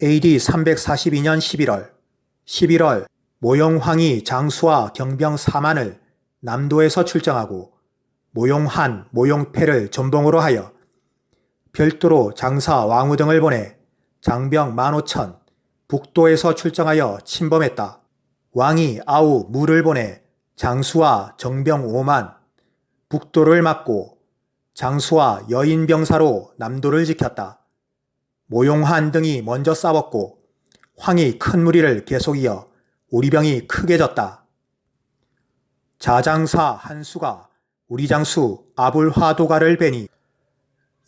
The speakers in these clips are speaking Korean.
AD 342년 11월 11월 모용황이 장수와 경병 4만을 남도에서 출정하고 모용한, 모용패를 전봉으로 하여 별도로 장사 왕후 등을 보내 장병 15,000 북도에서 출정하여 침범했다. 왕이 아우 무를 보내 장수와 정병 5만 북도를 막고 장수와 여인병사로 남도를 지켰다. 모용한 등이 먼저 싸웠고 황이 큰 무리를 계속 이어 우리 병이 크게 졌다. 자장사 한수가 우리 장수 아불화도가를 베니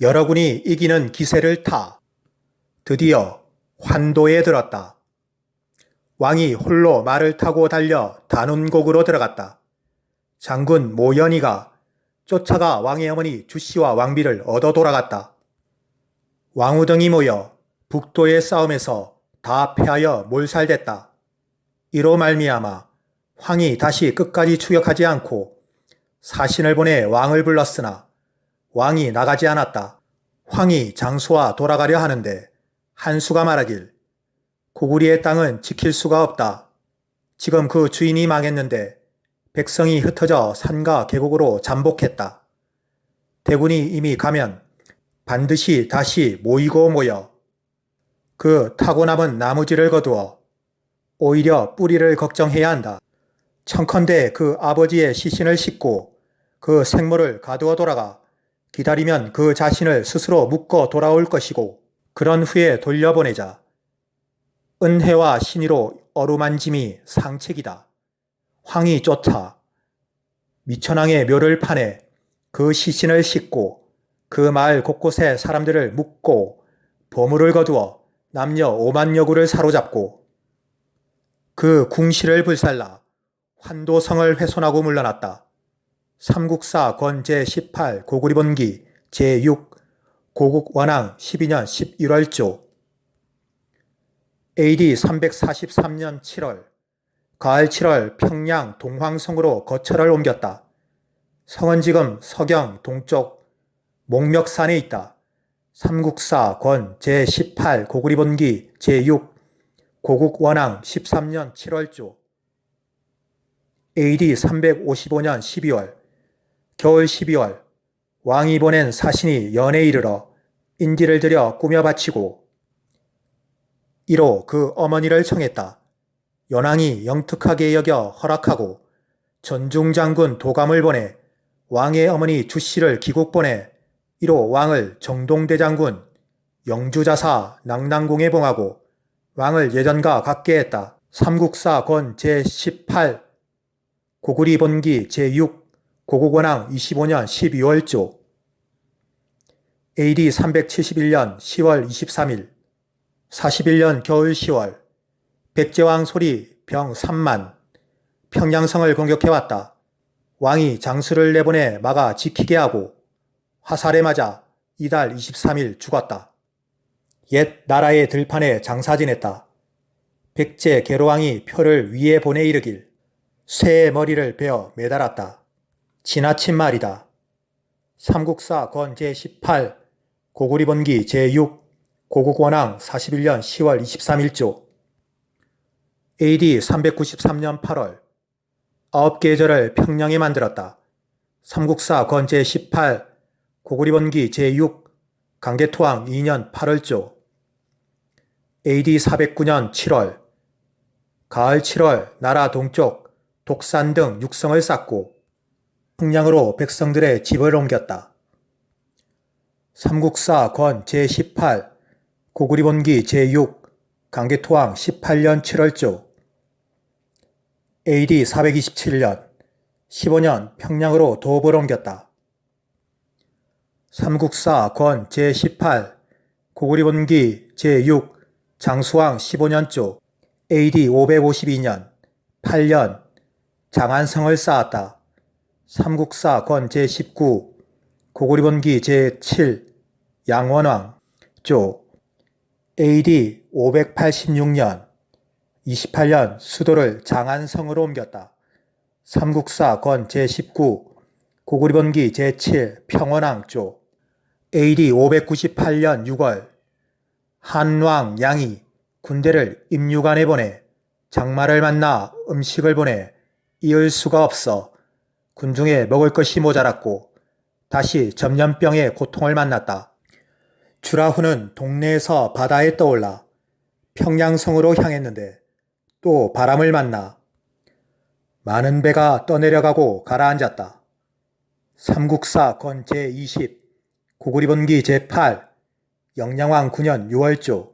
여러 군이 이기는 기세를 타 드디어 환도에 들었다. 왕이 홀로 말을 타고 달려 단운곡으로 들어갔다. 장군 모연이가 쫓아가 왕의 어머니 주씨와 왕비를 얻어 돌아갔다. 왕후 등이 모여 북도의 싸움에서 다 패하여 몰살됐다. 이로 말미암아 황이 다시 끝까지 추격하지 않고 사신을 보내 왕을 불렀으나 왕이 나가지 않았다. 황이 장수와 돌아가려 하는데 한수가 말하길 고구리의 땅은 지킬 수가 없다. 지금 그 주인이 망했는데 백성이 흩어져 산과 계곡으로 잠복했다. 대군이 이미 가면 반드시 다시 모이고 모여 그 타고 남은 나무지를 거두어 오히려 뿌리를 걱정해야 한다. 청컨대 그 아버지의 시신을 싣고 그 생모를 가두어 돌아가 기다리면 그 자신을 스스로 묶어 돌아올 것이고 그런 후에 돌려보내자. 은혜와 신의로 어루만짐이 상책이다. 황이 쫓아 미천왕의 묘를 파내 그 시신을 싣고 그 마을 곳곳에 사람들을 묶고 보물을 거두어 남녀 5만 여 구를 사로잡고 그 궁시를 불살라 환도성을 훼손하고 물러났다. 삼국사 권 제18 고구리본기 제6 고국 원왕 12년 11월조 AD 343년 7월 가을 7월 평양 동황성으로 거처를 옮겼다. 성은 지금 서경 동쪽 목멱산에 있다. 삼국사 권 제18 고구리본기 제6 고국 원왕 13년 7월조 AD 355년 12월 겨울 12월 왕이 보낸 사신이 연에 이르러 인디를 들여 꾸며 바치고 이로 그 어머니를 청했다. 연왕이 영특하게 여겨 허락하고 전중장군 도감을 보내 왕의 어머니 주씨를 기국 보내 이로 왕을 정동대장군 영주자사 낙랑궁에 봉하고 왕을 예전과 같게 했다. 삼국사 권 제18 고구리 본기 제6 고국원왕 25년 12월조 AD 371년 10월 23일 41년 겨울 10월 백제왕 소리 병 3만 평양성을 공격해왔다. 왕이 장수를 내보내 막아 지키게 하고 화살에 맞아 이달 23일 죽었다. 옛 나라의 들판에 장사 지냈다. 백제 계로왕이 표를 위에 보내 이르길 쇠의 머리를 베어 매달았다. 지나친 말이다. 삼국사 권 제18 고구리본기 제6 고국원왕 41년 10월 23일조 AD 393년 8월 아홉 계절을 평양에 만들었다. 삼국사 권 제18 고구리본기 제6 강개토왕 2년 8월조 AD 409년 7월 가을 7월 나라 동쪽 독산 등 육성을 쌓고 평양으로 백성들의 집을 옮겼다. 삼국사 권 제18 고구리본기 제6 강개토왕 18년 7월조 AD 427년 15년 평양으로 도읍을 옮겼다. 삼국사 권 제18 고구리본기 제6 장수왕 15년조 AD 552년 8년 장안성을 쌓았다. 삼국사 권 제19 고구리본기 제7 양원왕 조 AD 586년 28년 수도를 장안성으로 옮겼다. 삼국사 권 제19 고구리본기 제7 평원왕 조 AD 598년 6월 한왕 양이 군대를 임유관에 보내 장마를 만나 음식을 보내 이을 수가 없어 군중에 먹을 것이 모자랐고 다시 전염병의 고통을 만났다. 주라후는 동네에서 바다에 떠올라 평양성으로 향했는데 또 바람을 만나 많은 배가 떠내려가고 가라앉았다. 삼국사 건 제20 고구리본기 제8 영양왕 9년 6월조